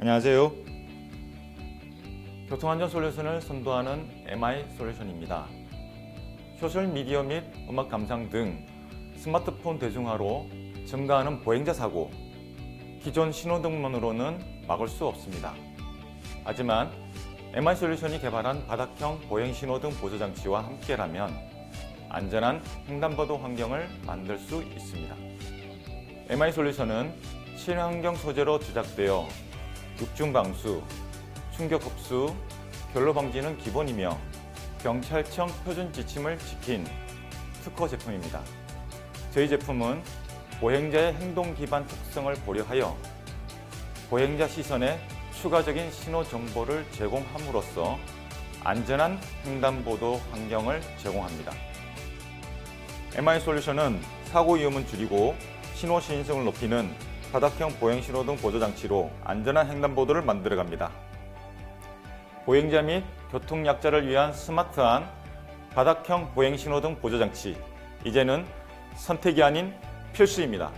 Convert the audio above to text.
안녕하세요. 교통안전 솔루션을 선도하는 MI 솔루션입니다. 소셜 미디어 및 음악 감상 등 스마트폰 대중화로 증가하는 보행자 사고, 기존 신호등만으로는 막을 수 없습니다. 하지만 MI 솔루션이 개발한 바닥형 보행 신호등 보조 장치와 함께라면 안전한 횡단보도 환경을 만들 수 있습니다. MI 솔루션은 친환경 소재로 제작되어 육중 방수, 충격 흡수, 결로 방지는 기본이며 경찰청 표준 지침을 지킨 특허 제품입니다. 저희 제품은 보행자의 행동 기반 특성을 고려하여 보행자 시선에 추가적인 신호 정보를 제공함으로써 안전한 횡단보도 환경을 제공합니다. MI 솔루션은 사고 위험을 줄이고 신호 시인성을 높이는 바닥형 보행 신호등 보조 장치로 안전한 횡단보도를 만들어 갑니다. 보행자 및 교통 약자를 위한 스마트한 바닥형 보행 신호등 보조 장치. 이제는 선택이 아닌 필수입니다.